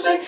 অবশ্যই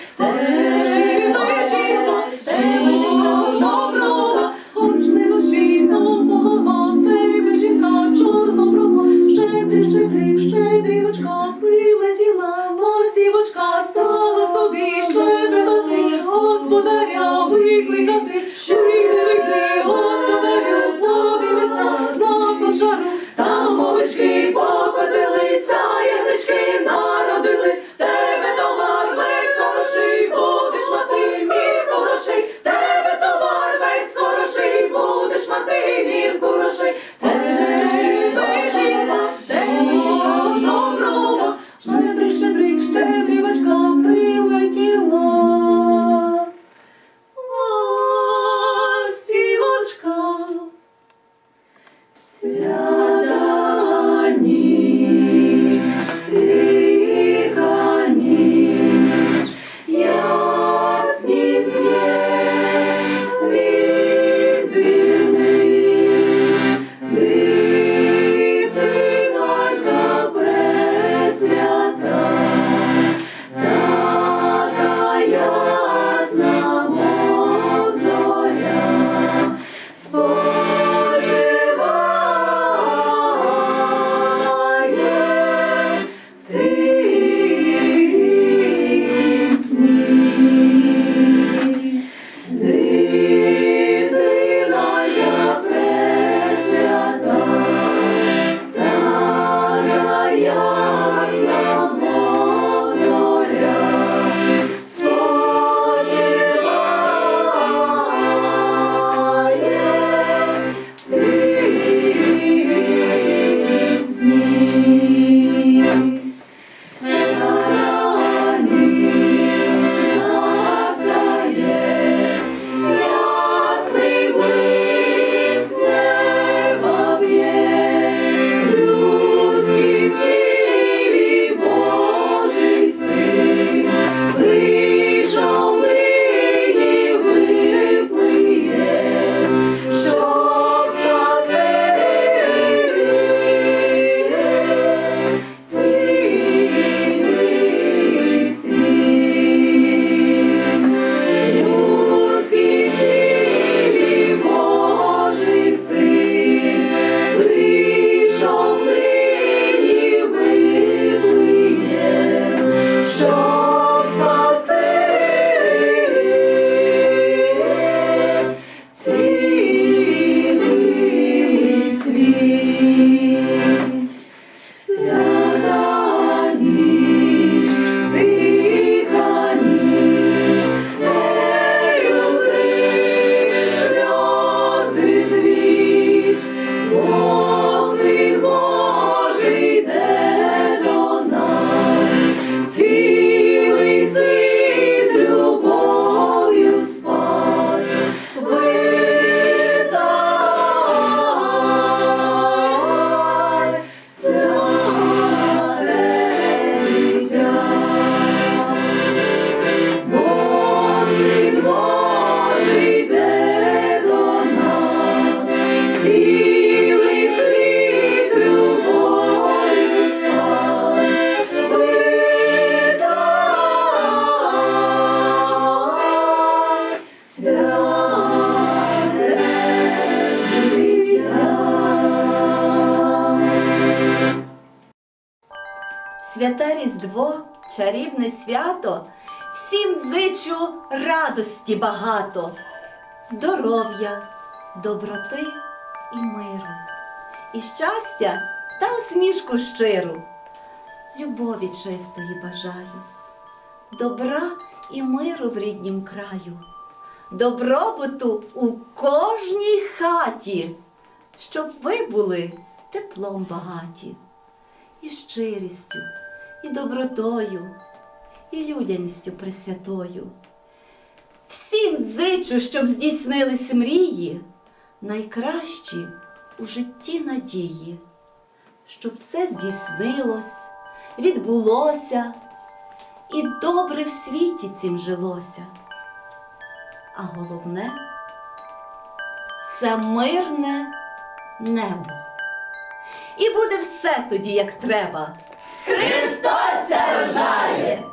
свята Різдво, чарівне свято, всім зичу радості багато, здоров'я, доброти і миру, і щастя та усмішку щиру. Любові чистої бажаю, добра і миру в ріднім краю, добробуту у кожній хаті, щоб ви були теплом багаті і щирістю, і добротою, і людяністю пресвятою. Всім зичу, щоб здійснились мрії, найкращі у житті надії, щоб все здійснилось, відбулося, і добре в світі цим жилося. А головне це мирне небо і буде все тоді, як треба. Христос рожає!